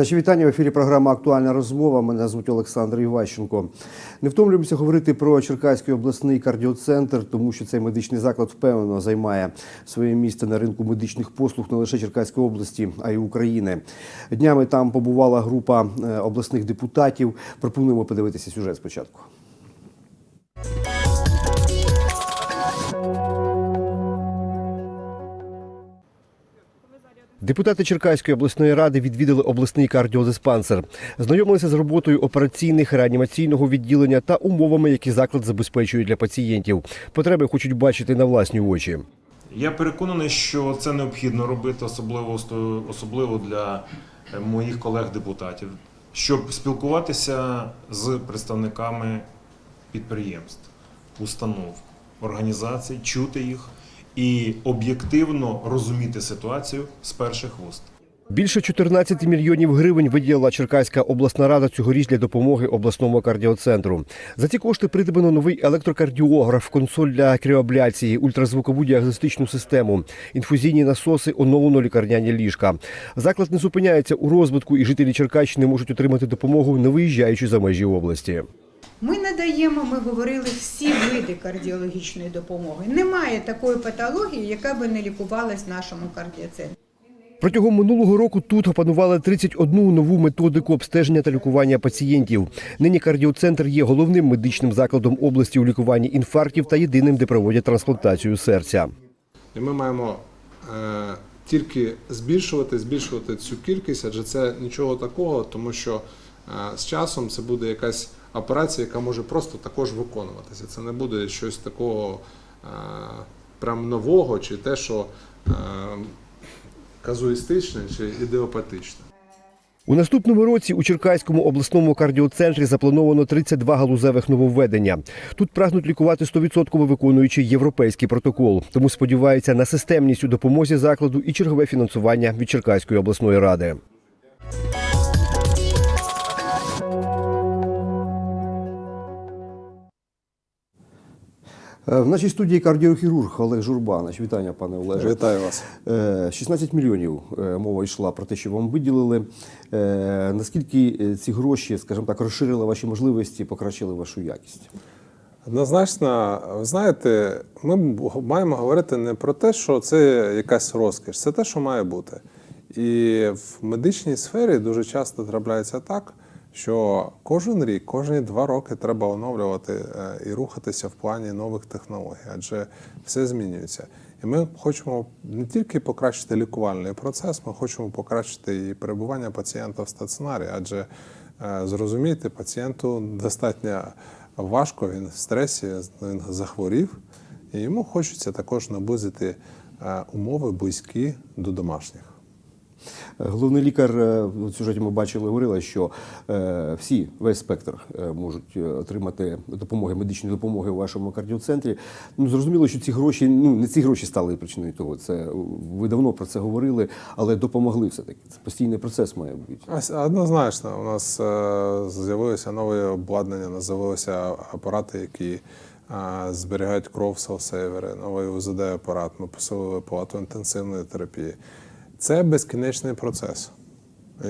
Наші вітання в ефірі. Програма Актуальна розмова. Мене звуть Олександр Іващенко. Не втомлюємося говорити про Черкаський обласний кардіоцентр, тому що цей медичний заклад впевнено займає своє місце на ринку медичних послуг не лише Черкаської області, а й України. Днями там побувала група е, обласних депутатів. Пропонуємо подивитися сюжет спочатку. Депутати Черкаської обласної ради відвідали обласний кардіодиспансер, знайомилися з роботою операційних реанімаційного відділення та умовами, які заклад забезпечує для пацієнтів. Потреби хочуть бачити на власні очі. Я переконаний, що це необхідно робити, особливо особливо для е, моїх колег-депутатів, щоб спілкуватися з представниками підприємств, установ, організацій, чути їх і об'єктивно розуміти ситуацію з перших вуст. Більше 14 мільйонів гривень виділила Черкаська обласна рада цьогоріч для допомоги обласному кардіоцентру. За ці кошти придбано новий електрокардіограф, консоль для кріоабляції, ультразвукову діагностичну систему, інфузійні насоси, оновлено лікарняні ліжка. Заклад не зупиняється у розвитку, і жителі Черкащини можуть отримати допомогу, не виїжджаючи за межі області. Ми надаємо, ми говорили, всі види кардіологічної допомоги. Немає такої патології, яка би не лікувалась в нашому кардіоцентрі. Протягом минулого року тут опанували 31 нову методику обстеження та лікування пацієнтів. Нині кардіоцентр є головним медичним закладом області у лікуванні інфарктів та єдиним, де проводять трансплантацію серця. Ми маємо е, тільки збільшувати, збільшувати цю кількість, адже це нічого такого, тому що е, з часом це буде якась операція, яка може просто також виконуватися. Це не буде щось такого е, прям нового, чи те, що е, казуїстичне, чи ідеопатичне. У наступному році у Черкаському обласному кардіоцентрі заплановано 32 галузевих нововведення. Тут прагнуть лікувати 100% виконуючи європейський протокол. Тому сподіваються на системність у допомозі закладу і чергове фінансування від Черкаської обласної ради. В нашій студії кардіохірург Олег Журбанич. Вітання, пане Олеже. Вітаю вас. Е, 16 мільйонів е, мова йшла про те, що вам виділили. Е, Наскільки е, ці гроші, скажімо так, розширили ваші можливості, покращили вашу якість? Однозначно, ви знаєте, ми маємо говорити не про те, що це якась розкіш, це те, що має бути. І в медичній сфері дуже часто трапляється так, що кожен рік, кожні два роки треба оновлювати е, і рухатися в плані нових технологій, адже все змінюється. І ми хочемо не тільки покращити лікувальний процес, ми хочемо покращити і перебування пацієнта в стаціонарі, адже е, зрозумійте, пацієнту достатньо важко, він в стресі, він захворів, і йому хочеться також наблизити е, умови близькі до домашніх. Головний лікар е, в сюжеті ми бачили, говорила, що е, всі, весь спектр е, можуть отримати допомоги, медичної допомоги у вашому кардіоцентрі. Ну зрозуміло, що ці гроші, ну не ці гроші стали причиною того. Це ви давно про це говорили, але допомогли все таки. Це постійний процес має бути. Однозначно, у нас з'явилося нове обладнання, з'явилися апарати, які зберігають кров селсейвери, новий УЗД-апарат. Ми посилили палату інтенсивної терапії. Це безкінечний процес. І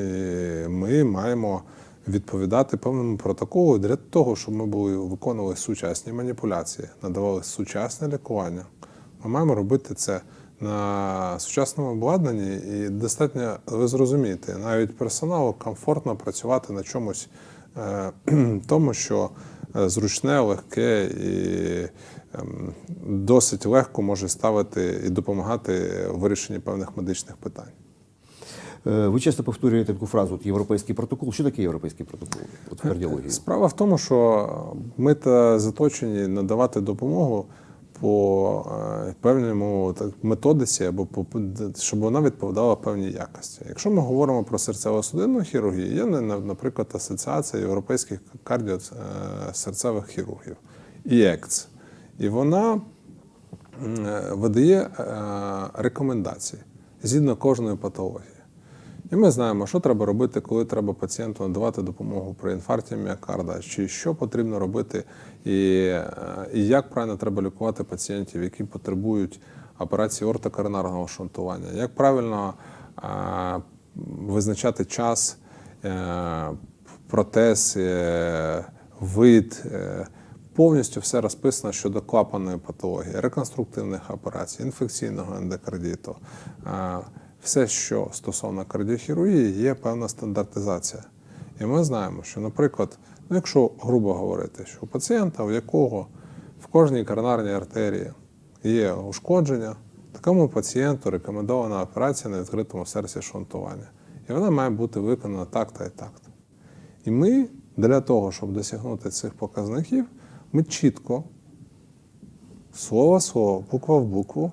ми маємо відповідати певному протоколу для того, щоб ми були виконували сучасні маніпуляції, надавали сучасне лікування. Ми маємо робити це на сучасному обладнанні, і достатньо, ви зрозумієте, навіть персоналу комфортно працювати на чомусь е, тому, що е, зручне, легке і досить легко може ставити і допомагати у вирішенні певних медичних питань. Е, Ви часто повторюєте таку фразу от європейський протокол. Що таке європейський протокол? От в кардіології? Справа в тому, що ми та заточені надавати допомогу по е, певному так, методиці, або по щоб вона відповідала певній якості. Якщо ми говоримо про серцево-судинну хірургію, є на- наприклад асоціація європейських кардіосерцевих хірургів ІЕКЦ. І вона е, видає е, рекомендації згідно кожної патології. І ми знаємо, що треба робити, коли треба пацієнту надавати допомогу при інфаркті міокарда, чи що потрібно робити, і, е, і як правильно треба лікувати пацієнтів, які потребують операції ортокоронарного шунтування, як правильно е, визначати час е, протез, вид. е, Повністю все розписано щодо клапаної патології, реконструктивних операцій, інфекційного ендокардіту. Е, Все, що стосовно кардіохірургії, є певна стандартизація. І ми знаємо, що, наприклад, ну, якщо грубо говорити, що у пацієнта, у якого в кожній коронарній артерії є ушкодження, такому пацієнту рекомендована операція на відкритому серці шунтування. І вона має бути виконана так-то і так-то. І ми для того, щоб досягнути цих показників, ми чітко, слово в слово, буква в букву,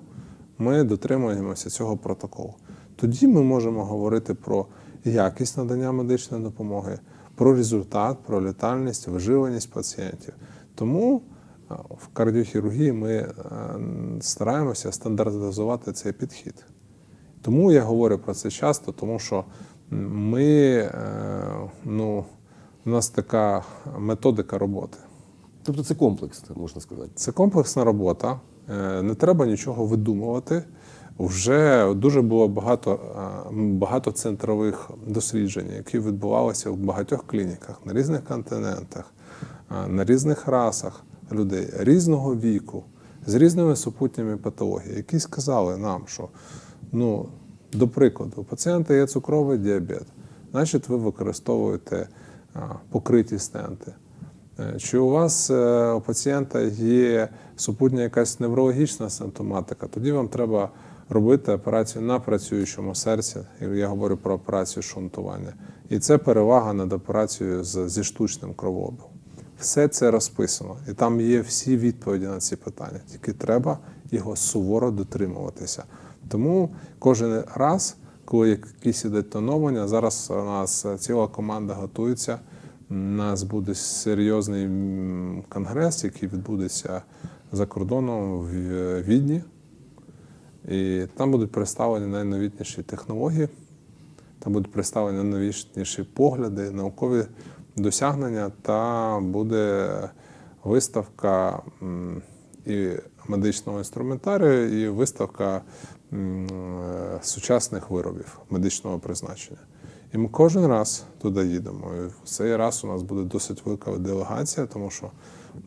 ми дотримуємося цього протоколу. Тоді ми можемо говорити про якість надання медичної допомоги, про результат, про летальність, виживаність пацієнтів. Тому в кардіохірургії ми е, стараємося стандартизувати цей підхід. Тому я говорю про це часто, тому що ми, е, ну, у нас така методика роботи. Тобто це комплекс, можна сказати. Це комплексна робота. Е, Не треба нічого видумувати. Вже дуже було багато, е, багато центрових досліджень, які відбувалися в багатьох клініках на різних континентах, е, на різних расах людей різного віку, з різними супутніми патологіями, які сказали нам, що ну, до прикладу, у пацієнта є цукровий діабет, значить ви використовуєте покриті стенти. Е, Чи у вас е, у пацієнта є супутня якась неврологічна симптоматика, тоді вам треба робити операцію на працюючому серці. Я говорю про операцію шунтування. І це перевага над операцією зі штучним кровообігом. Все це розписано, і там є всі відповіді на ці питання. Тільки треба його суворо дотримуватися. Тому кожен раз, коли якісь ідуть тоновлення, зараз у нас ціла команда готується. Нас буде серйозний конгрес, який відбудеться за кордоном в Відні. І там будуть представлені найновітніші технології, там будуть представлені найновітніші погляди, наукові досягнення, та буде виставка і медичного інструментарію, і виставка е, сучасних виробів медичного призначення. І ми кожен раз туди їдемо. І цей раз у нас буде досить велика делегація, тому що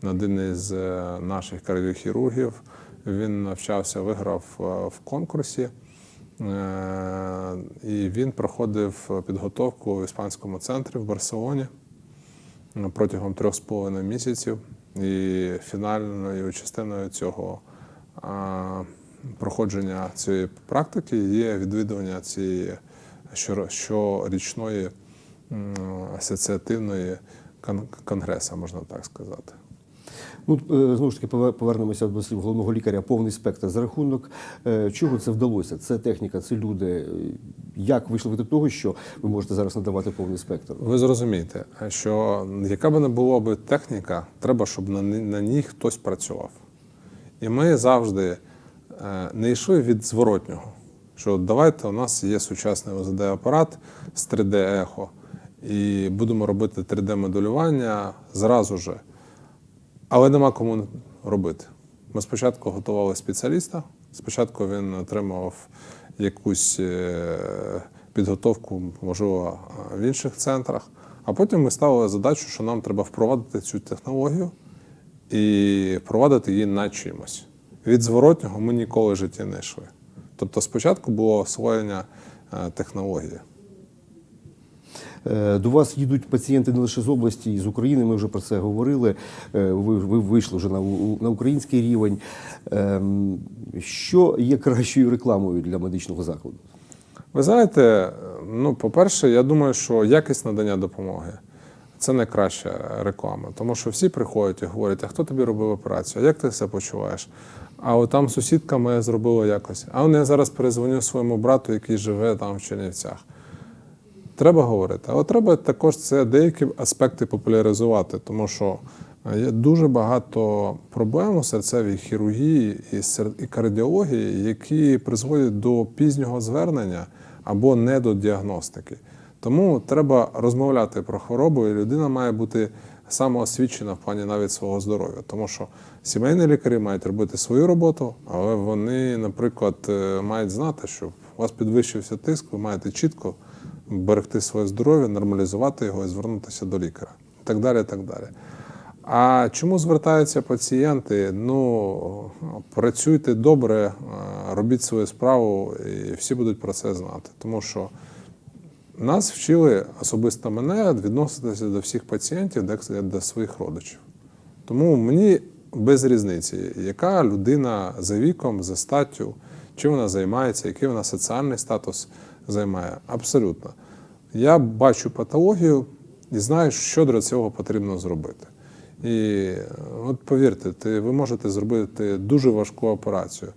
один із е, наших кардіохірургів він навчався, виграв е, в конкурсі. Е, І він проходив підготовку в іспанському центрі в Барселоні протягом трьох з половиною місяців. І фінальною частиною цього проходження цієї практики є відвідування цієї щорічної асоціативної кон- конгреса, можна так сказати. Ну, е, знову ж таки, пове- повернемося до слів головного лікаря, повний спектр. За рахунок е, чого це вдалося? Це техніка, це люди. Е, Як вийшли ви до того, що ви можете зараз надавати повний спектр? Ви зрозумієте, що яка б не була б техніка, треба, щоб на, на ній хтось працював. І ми завжди не йшли від зворотнього. Що давайте у нас є сучасний ОЗД-апарат з 3D-ехо, і будемо робити 3D-моделювання зразу же. Але нема кому робити. Ми спочатку готували спеціаліста, спочатку він отримував якусь е, підготовку, можливо, в інших центрах, а потім ми ставили задачу, що нам треба впровадити цю технологію і впровадити її на чимось. Від зворотнього ми ніколи в житті не йшли. Тобто спочатку було освоєння е, технології. Е, До вас їдуть пацієнти не лише з області, і з України. Ми вже про це говорили. Е, Ви, ви вийшли вже на, на український рівень. Ем, Що є кращою рекламою для медичного закладу? Ви знаєте, ну, по-перше, я думаю, що якість надання допомоги це найкраща реклама. Тому що всі приходять і говорять, а хто тобі робив операцію, а як ти себе почуваєш? А от там сусідка моя зробила якось. А я зараз перезвоню своєму брату, який живе там в Чернівцях. Треба говорити, але треба також це деякі аспекти популяризувати, тому що е, є дуже багато проблем у серцевій хірургії і кардіології, які призводять до пізнього звернення або недодіагностики. Тому треба розмовляти про хворобу, і людина має бути самоосвідчена в плані навіть свого здоров'я. Тому що сімейні лікарі мають робити свою роботу, але вони, наприклад, е, мають знати, що у вас підвищився тиск, ви маєте чітко берегти своє здоров'я, нормалізувати його і звернутися до лікаря. І так далі. І так далі. А чому звертаються пацієнти? Ну, працюйте добре, е, робіть свою справу, і всі будуть про це знати. Тому що нас вчили, особисто мене, відноситися до всіх пацієнтів, як до своїх родичів. Тому мені без різниці, яка людина за віком, за статтю, чим вона займається, який вона соціальний статус займає. Абсолютно. Я бачу патологію і знаю, що для цього потрібно зробити. І от повірте, ти, ви можете зробити дуже важку операцію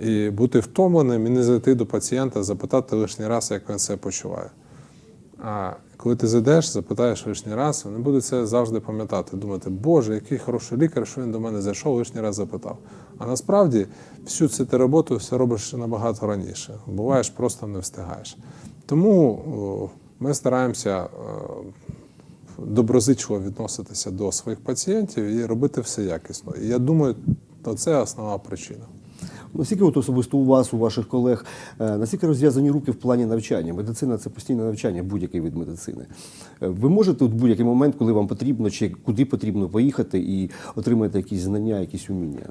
і бути втомленим і не зайти до пацієнта, запитати лишній раз, як він себе почуває. А коли ти зайдеш, запитаєш лишній раз, вони будуть це завжди пам'ятати, думати, Боже, який хороший лікар, що він до мене зайшов, лишній раз запитав. А насправді всю цю роботу все робиш набагато раніше. Буваєш, просто не встигаєш. Тому ми стараємося е, доброзичливо відноситися до своїх пацієнтів і робити все якісно. І я думаю, то це основна причина. Наскільки от особисто у вас, у ваших колег, е, наскільки розв'язані руки в плані навчання? Медицина це постійне навчання, будь-який від медицини. Е, Ви можете в будь-який момент, коли вам потрібно чи куди потрібно поїхати і отримати якісь знання, якісь уміння?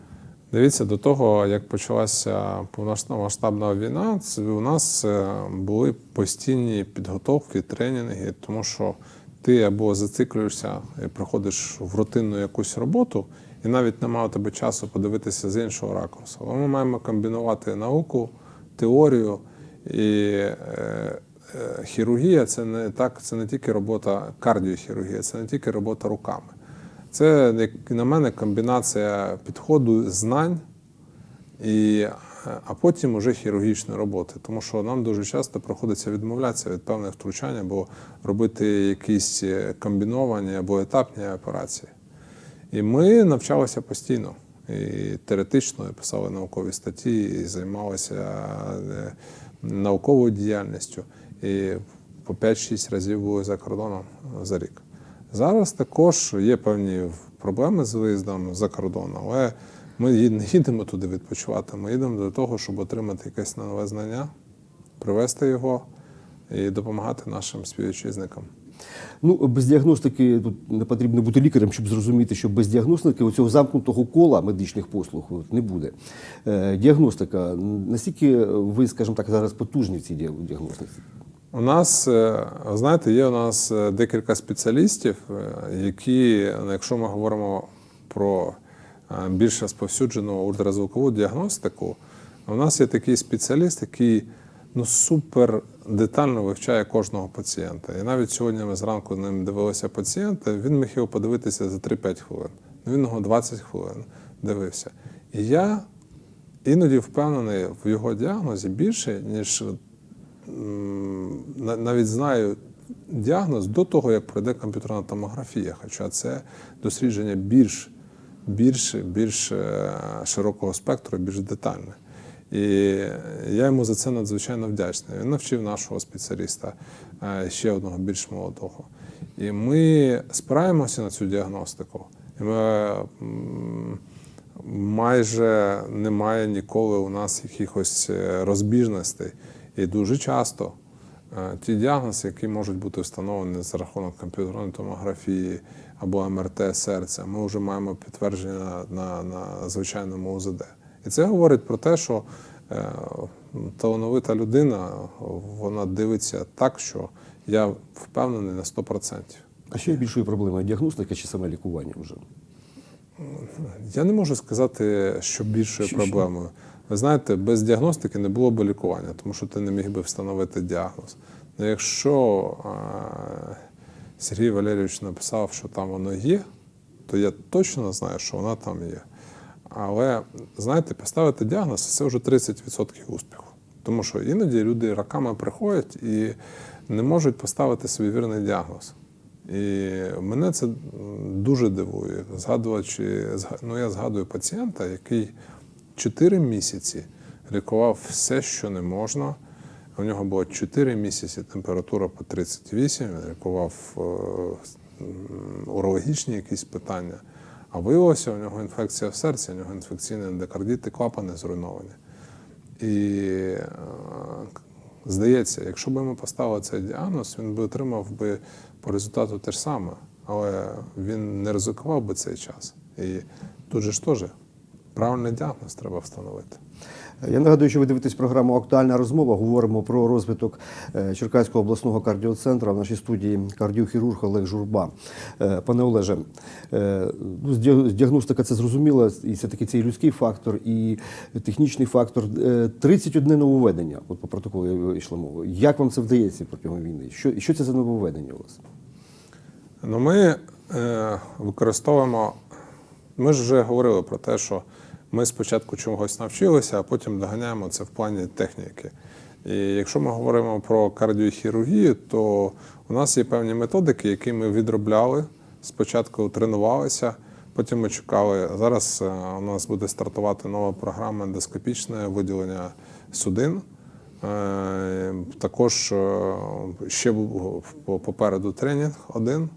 Дивіться, до того, як почалася повномасштабна війна, це у нас е, були постійні підготовки, тренінги, тому що ти або зациклюєшся і приходиш в рутинну якусь роботу, і навіть немає у тебе часу подивитися з іншого ракурсу. Ми маємо комбінувати науку, теорію і е, е, хірургія це не так, це не тільки робота кардіохірургія, це не тільки робота руками. Це, як на мене, комбінація підходу знань, і, е, а потім уже хірургічної роботи. Тому що нам дуже часто приходиться відмовлятися від певних втручань або робити якісь комбіновані або етапні операції. І ми навчалися постійно. І теоретично і писали наукові статті, і займалися е, науковою діяльністю. І по 5-6 разів були за кордоном за рік. Зараз також є певні проблеми з виїздом за кордон, але ми не їдемо туди відпочивати. Ми їдемо до того, щоб отримати якесь нове знання, привести його і допомагати нашим співвітчизникам. Ну, без діагностики тут не потрібно бути лікарем, щоб зрозуміти, що без діагностики оцього замкнутого кола медичних послуг не буде. Е, діагностика. Наскільки ви, скажімо так, зараз потужні в цій діагностиці? У нас, е, знаєте, є у нас е, декілька спеціалістів, які, ну, якщо ми говоримо про більш розповсюджену ультразвукову діагностику, у нас є такий спеціаліст, який ну, супер детально вивчає кожного пацієнта. І навіть сьогодні ми зранку з ним дивилися пацієнта, він міг його подивитися за 3-5 хвилин. Ну, Він його 20 хвилин дивився. І я іноді впевнений в його діагнозі більше, ніж навіть знаю діагноз до того, як пройде комп'ютерна томографія. Хоча це дослідження більш, більш, більш е, широкого спектру, більш детальне. І я йому за це надзвичайно вдячний. Він навчив нашого спеціаліста, е, ще одного більш молодого. І ми спираємося на цю діагностику. І ми майже немає ніколи у нас якихось е, розбіжностей. І дуже часто е, ті діагнози, які можуть бути встановлені за рахунок комп'ютерної томографії або МРТ серця, ми вже маємо підтвердження на, на звичайному УЗД. І це говорить про те, що е, талановита людина вона дивиться так, що я впевнений на 100%. А що є більшою проблемою? Діагностика чи саме лікування вже? Я не можу сказати, що більшою проблемою. Ви знаєте, без діагностики не було б лікування, тому що ти не міг би встановити діагноз. Ну, якщо е, Сергій Валерійович написав, що там воно є, то я точно знаю, що вона там є. Але знаєте, поставити діагноз це вже 30% успіху. Тому що іноді люди роками приходять і не можуть поставити собі вірний діагноз. І мене це дуже дивує. Згадувачи, зга- ну я згадую пацієнта, який 4 місяці лікував все, що не можна. У нього було 4 місяці температура по 38, він лікував е, урологічні якісь питання. А виявилося, у нього інфекція в серці, у нього інфекційний ендокардіт і клапани зруйновані. І е, здається, якщо б ми поставили цей діагноз, він би отримав би по результату те ж саме, але він не ризикував би цей час. І тут же ж теж правильний діагноз треба встановити. Я нагадую, що ви дивитесь програму Актуальна розмова. Говоримо про розвиток е, Черкаського обласного кардіоцентру. В нашій студії кардіохірург Олег Журба. Е, Пане Олеже, е, ну, з діагностика це зрозуміло, і все таки це і людський фактор, і технічний фактор. Е, 31 нововведення, от по протоколу йшла мова. Як вам це вдається протягом війни? Що, що це за нововведення у вас? Ну, ми е, використовуємо. Ми ж вже говорили про те, що ми спочатку чогось навчилися, а потім доганяємо це в плані техніки. І якщо ми говоримо про кардіохірургію, то у нас є певні методики, які ми відробляли. Спочатку тренувалися, потім ми чекали. Зараз е, у нас буде стартувати нова програма ендоскопічне виділення судин. Е, Також е, ще був по- попереду тренінг один,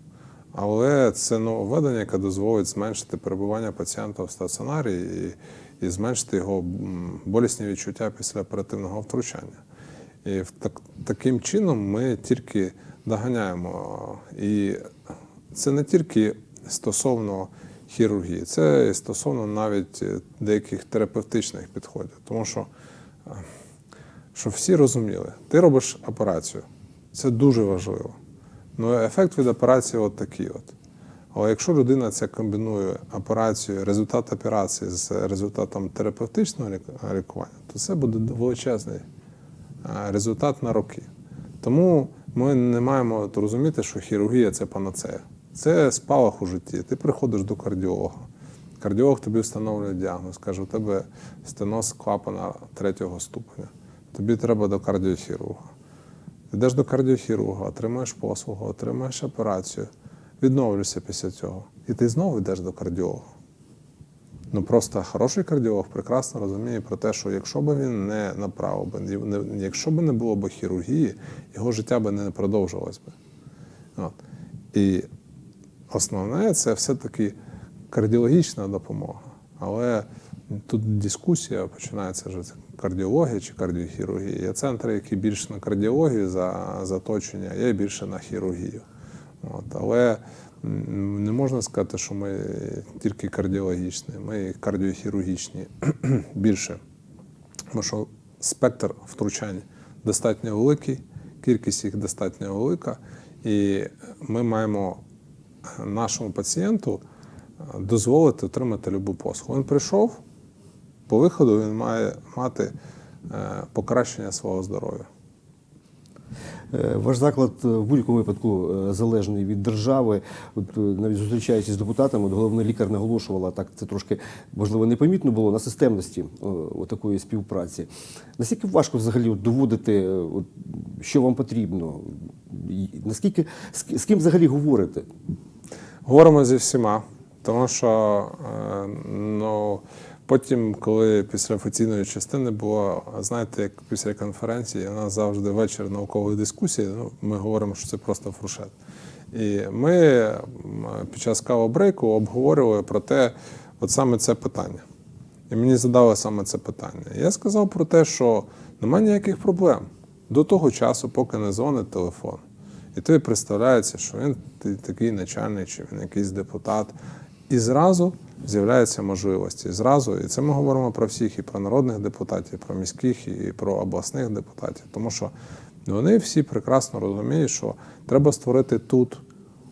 але це нововведення, яке дозволить зменшити перебування пацієнта в стаціонарі і, і зменшити його болісні відчуття після оперативного втручання. І так, таким чином ми тільки доганяємо. І це не тільки стосовно хірургії, це і стосовно навіть е, деяких терапевтичних підходів. Тому що е, щоб всі розуміли, ти робиш операцію. Це дуже важливо. Ну, ефект від операції от такий от. Але якщо людина це комбінує операцію, результат операції з результатом терапевтичного лікування, то це буде величезний е, результат на роки. Тому ми не маємо розуміти, що хірургія це панацея. Це спалах у житті. Ти приходиш до кардіолога. Кардіолог тобі встановлює діагноз, каже, у тебе стеноз клапана третього ступеня. Тобі треба до кардіохірурга. Йдеш до кардіохірурга, отримаєш послугу, отримаєш операцію, відновлюєшся після цього. І ти знову йдеш до кардіолога. Ну просто хороший кардіолог прекрасно розуміє про те, що якщо б він не направив би, якщо б не було б хірургії, його життя би не продовжилось би. От. І основне це все-таки кардіологічна допомога. Але тут дискусія починається вже кардіологія чи кардіохірургія. Є центри, які більше на кардіологію за, заточення, є більше на хірургію. От. Але не можна сказати, що ми тільки кардіологічні, ми кардіохірургічні більше. Тому що спектр втручань достатньо великий, кількість їх достатньо велика, і ми маємо нашому пацієнту е, дозволити отримати любу послугу. Він прийшов, по виходу він має мати е, покращення свого здоров'я. Е, Ваш заклад в будь-якому випадку е, залежний від держави. От навіть зустрічаючись з депутатами, от головний лікар наголошувала, так це трошки можливо непомітно було на системності о, такої співпраці. Наскільки важко взагалі от, доводити, от, що вам потрібно? Наскільки з, з ким взагалі говорите? Говоримо зі всіма, тому що ну, потім, коли після офіційної частини було, знаєте, як після конференції, у нас завжди вечір наукової дискусії, ну, ми говоримо, що це просто фуршет. І ми під час кавобрейку обговорювали про те, от саме це питання. І мені задали саме це питання. Я сказав про те, що немає ніяких проблем до того часу, поки не дзвонить телефон. І тобі представляється, що він такий начальник, чи він якийсь депутат. І зразу з'являються можливості. Зразу, і це ми говоримо про всіх, і про народних депутатів, і про міських, і про обласних депутатів. Тому що вони всі прекрасно розуміють, що треба створити тут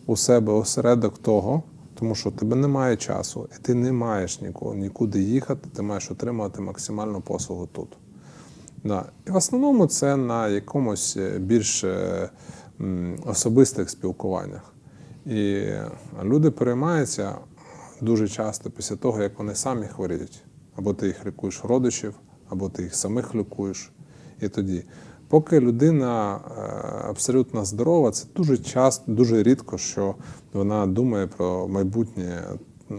у себе осередок того, тому що тебе немає часу, і ти не маєш нікого, нікуди їхати, ти маєш отримувати максимальну послугу тут. Да. І в основному це на якомусь е, більш е, особистих спілкуваннях. І люди переймаються дуже часто після того, як вони самі хворіють. Або ти їх лікуєш родичів, або ти їх самих лікуєш. І тоді, поки людина е, абсолютно здорова, це дуже часто, дуже рідко, що вона думає про майбутнє е,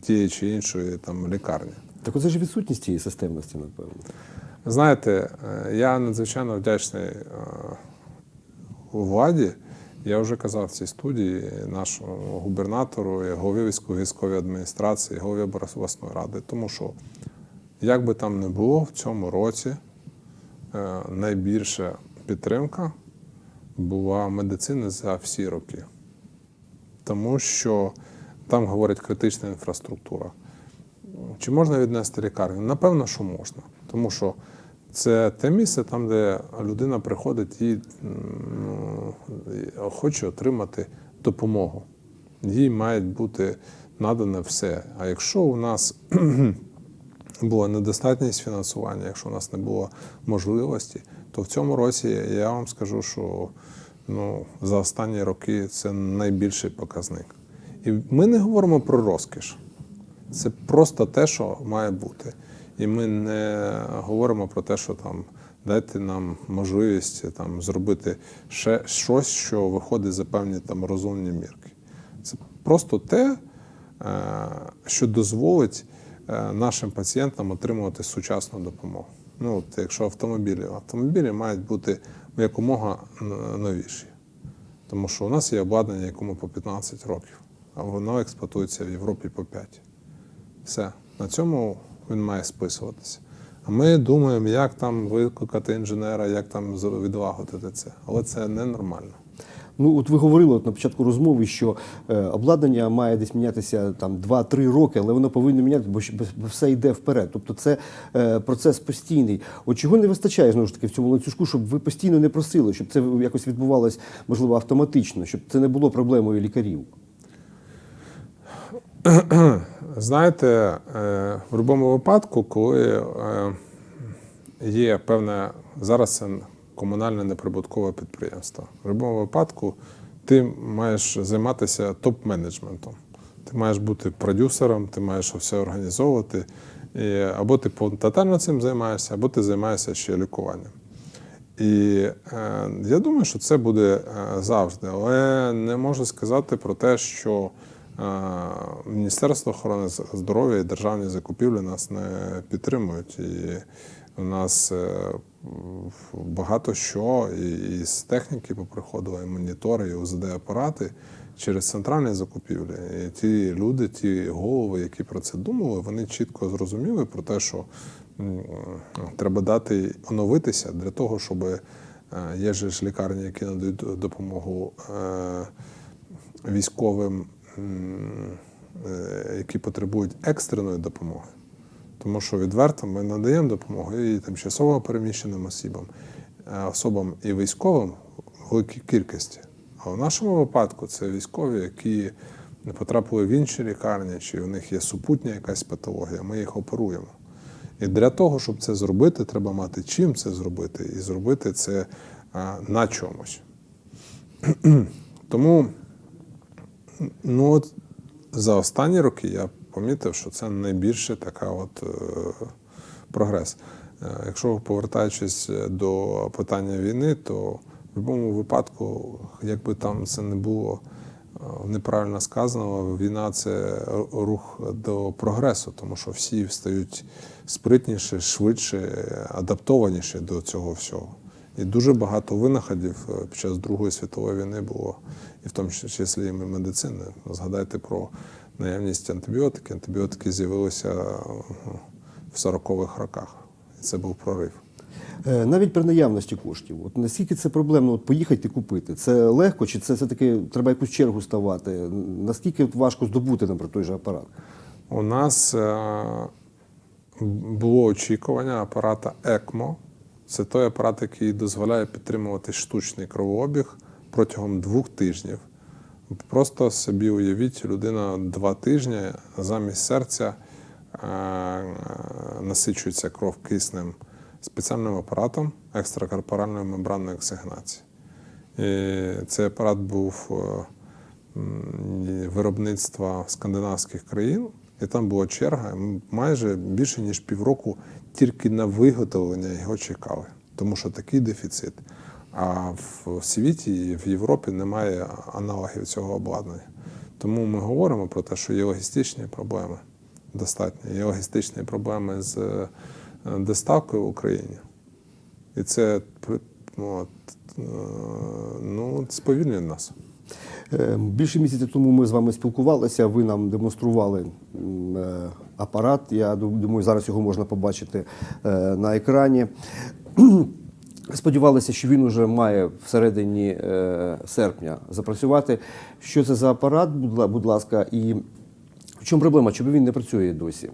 тієї чи іншої там лікарні. Так оце ж відсутність цієї системності, напевно. Знаєте, е, я надзвичайно вдячний владі. Я вже казав в цій студії нашому губернатору, голові військової адміністрації, голові обласної ради, тому що як би там не було в цьому році, е, найбільше підтримка була медицини за всі роки. Тому що там говорять критична інфраструктура. Чи можна віднести лікарню? Напевно, що можна. Тому що це те місце, там, де людина приходить і ну, хоче отримати допомогу. Їй має бути надане все. А якщо у нас була недостатність фінансування, якщо у нас не було можливості, то в цьому році я вам скажу, що ну, за останні роки це найбільший показник. І ми не говоримо про розкіш. Це просто те, що має бути. І ми не говоримо про те, що там дайте нам можливість там, зробити ще щось, що виходить за певні там, розумні мірки. Це просто те, е, що дозволить е, нашим пацієнтам отримувати сучасну допомогу. Ну, от якщо автомобілі, автомобілі мають бути якомога новіші. Тому що у нас є обладнання, якому по 15 років, а воно експлуатується в Європі по 5. Все. На цьому він має списуватися. А ми думаємо, як там викликати інженера, як там відлагодити це. Але це ненормально. Ну, от ви говорили от на початку розмови, що е, обладнання має десь мінятися там 2-3 роки, але воно повинно мінятися, бо, бо все йде вперед. Тобто це е, процес постійний. От чого не вистачає знову ж таки в цьому ланцюжку, щоб ви постійно не просили, щоб це якось відбувалось, можливо, автоматично, щоб це не було проблемою лікарів. Знаєте, е, в будь-якому випадку, коли е, є певне, зараз це комунальне неприбуткове підприємство, в будь-якому випадку ти маєш займатися топ-менеджментом. Ти маєш бути продюсером, ти маєш все організовувати. І або ти тотально цим займаєшся, або ти займаєшся ще лікуванням. І е, я думаю, що це буде е, завжди. Але не можу сказати про те, що Міністерство охорони здоров'я і державні закупівлі нас не підтримують. І у нас е, багато що і, з техніки поприходило, і монітори, і УЗД-апарати через центральні закупівлі. І ті люди, ті голови, які про це думали, вони чітко зрозуміли про те, що треба дати оновитися для того, щоб е, є ж лікарні, які надають допомогу е, військовим, е, які потребують екстреної допомоги. Тому що відверто ми надаємо допомогу і тимчасово переміщеним особам, е, особам і військовим в великій кількості. А в нашому випадку це військові, які не потрапили в інші лікарні, чи у них є супутня якась патологія, ми їх оперуємо. І для того, щоб це зробити, треба мати чим це зробити, і зробити це на чомусь. Тому ну, от, за останні роки я помітив, що це найбільше така от, е, прогрес. Е, якщо повертаючись до питання війни, то в будь-якому випадку, якби там це не було е, неправильно сказано, війна це рух до прогресу, тому що всі стають спритніше, швидше, адаптованіше до цього всього. І дуже багато винаходів е, під час Другої світової війни було, і в тому числі і медицини. Згадайте про наявність антибіотиків. Антибіотики з'явилися е, в 40-х роках. І це був прорив. Е, Навіть при наявності коштів, от наскільки це проблемно от поїхати і купити? Це легко, чи це все-таки треба якусь чергу ставати? Наскільки важко здобути, наприклад, той же апарат? У нас було очікування апарата ЕКМО. Це той апарат, який дозволяє підтримувати штучний кровообіг протягом двох тижнів. Просто собі уявіть, людина два тижні замість серця е, насичується кров киснем спеціальним апаратом екстракорпоральної мембранної оксигенації. І цей апарат був е, виробництва скандинавських країн, і там була черга. Майже більше ніж півроку тільки на виготовлення його чекали, тому що такий дефіцит. А в світі і в Європі немає аналогів цього обладнання. Тому ми говоримо про те, що є логістичні проблеми достатньо, є логістичні проблеми з е, доставкою в Україні. І це е, ну, сповільнює нас. Е, Більше місяця тому ми з вами спілкувалися. Ви нам демонстрували е, апарат. Я думаю, зараз його можна побачити е, на екрані. Сподівалися, що він уже має всередині е, серпня запрацювати. Що це за апарат, будь ласка, і в чому проблема? Чому він не працює досі?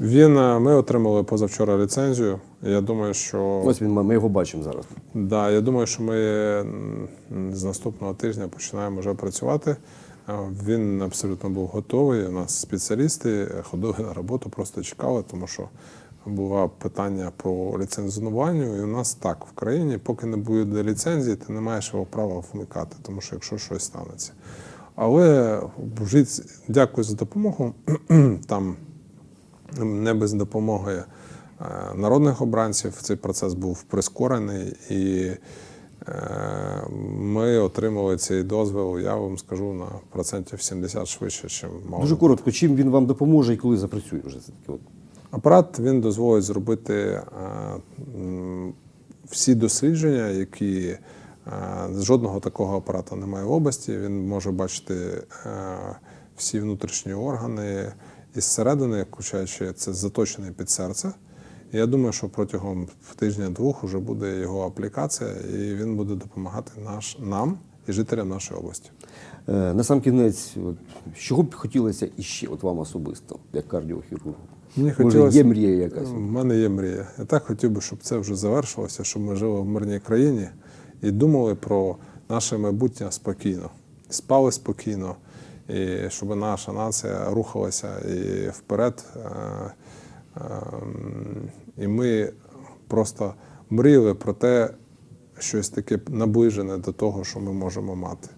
Він е, ми отримали позавчора ліцензію. Я думаю, що Ось він, ми його бачимо зараз. Да, я думаю, що ми з наступного тижня починаємо вже працювати. Е, Він абсолютно був готовий. У нас спеціалісти ходили на роботу, просто чекали, тому що було питання по ліцензуванню. І у нас так в країні, поки не буде ліцензії, ти не маєш його права вмикати, тому що якщо щось станеться. Але дякую за допомогу. Там не без допомоги е, народних обранців цей процес був прискорений, і е, ми отримали цей дозвіл, я вам скажу, на процентів 70 швидше, ніж мало. Дуже коротко, чим він вам допоможе і коли запрацює вже це таке? Апарат він дозволить зробити е, всі дослідження, які жодного такого апарата немає в області. Він може бачити всі внутрішні органи із середини, включаючи це заточений під серце. Я думаю, що протягом тижня-двох вже буде його аплікація, і він буде допомагати наш, нам і жителям нашої області. Е, На сам кінець, от, чого б хотілося іще от вам особисто, як кардіохірургу? Мені Може, є мрія якась? У мене є мрія. Я так хотів би, щоб це вже завершилося, щоб ми жили в мирній країні і думали про наше майбутнє спокійно, спали спокійно, і щоб наша нація рухалася і вперед. Е, е, І ми просто мріяли про те, щось таке наближене до того, що ми можемо мати.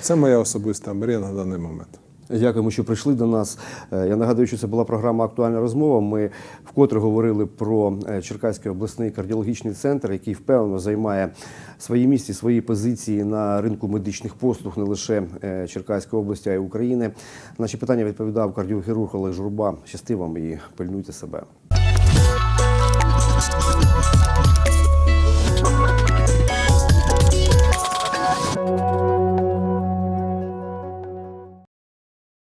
Це моя особиста мрія на даний момент. Дякуємо, що прийшли до нас. Е, Я нагадую, що це була програма Актуальна розмова. Ми вкотре говорили про е, Черкаський обласний кардіологічний центр, який впевнено займає свої місці, свої позиції на ринку медичних послуг не лише е, Черкаської області, а й України. Наші питання відповідав кардіохірург Олег Журба. Щасти вам і пильнуйте себе.